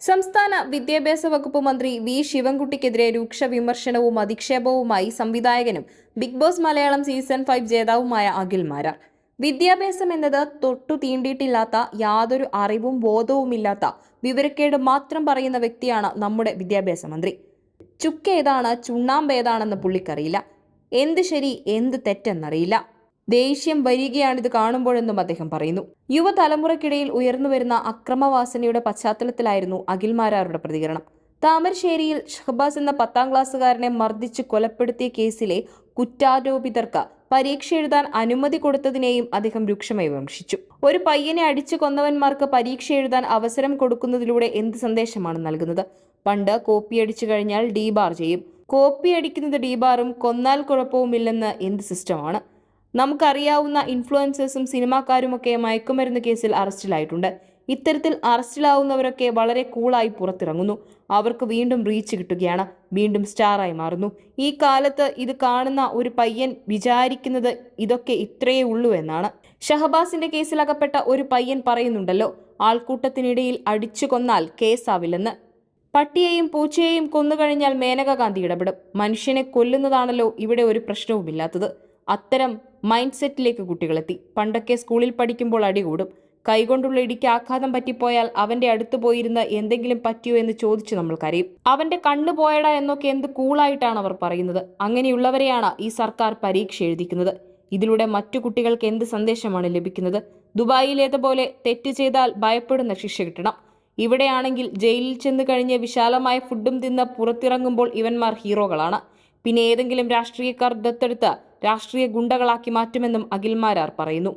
സംസ്ഥാന വിദ്യാഭ്യാസ വകുപ്പ് മന്ത്രി വി ശിവൻകുട്ടിക്കെതിരെ രൂക്ഷ വിമർശനവും അധിക്ഷേപവുമായി സംവിധായകനും Big Boss Malayalam season five ജേതാവുമായ Akhil Marar വിദ്യാഭ്യാസം എന്നത് തൊട്ടു തീണ്ടിയിട്ടില്ലാത്ത യാതൊരു അറിവും ബോധവുമില്ലാത്ത വിവരക്കേട് മാത്രം പറയുന്ന വ്യക്തിയാണ് നമ്മുടെ വിദ്യാഭ്യാസ മന്ത്രി. ചുക്കേതാണ് ഏതാണ് ചുണ്ണാമ്പ് ഏതാണെന്ന് പുള്ളിക്കറിയില്ല. എന്ത് ശരി എന്ത് തെറ്റെന്നറിയില്ല. ദേഷ്യം വരികയാണിത് കാണുമ്പോഴെന്നും അദ്ദേഹം പറയുന്നു. യുവതലമുറയ്ക്കിടയിൽ ഉയർന്നുവരുന്ന അക്രമവാസനയുടെ പശ്ചാത്തലത്തിലായിരുന്നു അഖിൽമാരാരുടെ പ്രതികരണം. താമരശ്ശേരിയിൽ ഷഹബാസ് എന്ന പത്താം ക്ലാസ്സുകാരനെ മർദ്ദിച്ച് കൊലപ്പെടുത്തിയ കേസിലെ കുറ്റാരോപിതർക്ക് പരീക്ഷ എഴുതാൻ അനുമതി കൊടുത്തതിനെയും അദ്ദേഹം രൂക്ഷമായി വിമർശിച്ചു. ഒരു പയ്യനെ അടിച്ചു കൊന്നവന്മാർക്ക് പരീക്ഷ എഴുതാൻ അവസരം കൊടുക്കുന്നതിലൂടെ എന്ത് സന്ദേശമാണ് നൽകുന്നത്? പണ്ട് കോപ്പി അടിച്ചു കഴിഞ്ഞാൽ ഡീബാർ ചെയ്യും. കോപ്പി അടിക്കുന്നത് ഡീബാറും കൊന്നാൽ കുഴപ്പവുമില്ലെന്ന് എന്ത് സിസ്റ്റമാണ്? നമുക്കറിയാവുന്ന ഇൻഫ്ലുവൻസേഴ്സും സിനിമാക്കാരുമൊക്കെ മയക്കുമരുന്ന് കേസിൽ അറസ്റ്റിലായിട്ടുണ്ട്. ഇത്തരത്തിൽ അറസ്റ്റിലാവുന്നവരൊക്കെ വളരെ കൂളായി പുറത്തിറങ്ങുന്നു. അവർക്ക് വീണ്ടും റീച്ച് കിട്ടുകയാണ്. വീണ്ടും സ്റ്റാറായി മാറുന്നു. ഈ കാലത്ത് ഇത് കാണുന്ന ഒരു പയ്യൻ വിചാരിക്കുന്നത് ഇതൊക്കെ ഇത്രയേ ഉള്ളൂ എന്നാണ്. ഷഹബാസിന്റെ കേസിലകപ്പെട്ട ഒരു പയ്യൻ പറയുന്നുണ്ടല്ലോ ആൾക്കൂട്ടത്തിനിടയിൽ അടിച്ചു കൊന്നാൽ കേസാവില്ലെന്ന്. പട്ടിയെയും പൂച്ചയെയും കൊന്നുകഴിഞ്ഞാൽ മേനക ഗാന്ധി ഇടപെടും. മനുഷ്യനെ കൊല്ലുന്നതാണല്ലോ ഇവിടെ ഒരു പ്രശ്നവുമില്ലാത്തത്. അത്തരം മൈൻഡ് സെറ്റിലേക്ക് കുട്ടികളെത്തി. പണ്ടൊക്കെ സ്കൂളിൽ പഠിക്കുമ്പോൾ അടികൂടും. കൈകൊണ്ടുള്ള ഇടിക്ക് ആഘാതം പറ്റിപ്പോയാൽ അവന്റെ അടുത്ത് പോയിരുന്ന് എന്തെങ്കിലും പറ്റിയോ എന്ന് ചോദിച്ചു നമ്മൾ അവന്റെ കണ്ണു പോയടാ എന്നൊക്കെ എന്ത് കൂളായിട്ടാണ് അവർ പറയുന്നത്. അങ്ങനെയുള്ളവരെയാണ് ഈ സർക്കാർ പരീക്ഷ എഴുതിക്കുന്നത്. ഇതിലൂടെ മറ്റു കുട്ടികൾക്ക് എന്ത് സന്ദേശമാണ് ലഭിക്കുന്നത്? ദുബായിലേതുപോലെ തെറ്റ് ചെയ്താൽ ഭയപ്പെടുന്ന ശിക്ഷ കിട്ടണം. ഇവിടെയാണെങ്കിൽ ജയിലിൽ ചെന്ന് കഴിഞ്ഞ് വിശാലമായ ഫുഡും തിന്ന് പുറത്തിറങ്ങുമ്പോൾ ഇവന്മാർ ഹീറോകളാണ്. പിന്നെ ഏതെങ്കിലും രാഷ്ട്രീയക്കാർ ദത്തെടുത്ത് രാഷ്ട്രീയ ഗുണ്ടകളാക്കി മാറ്റുമെന്നും അഖിൽമാരാർ പറയുന്നു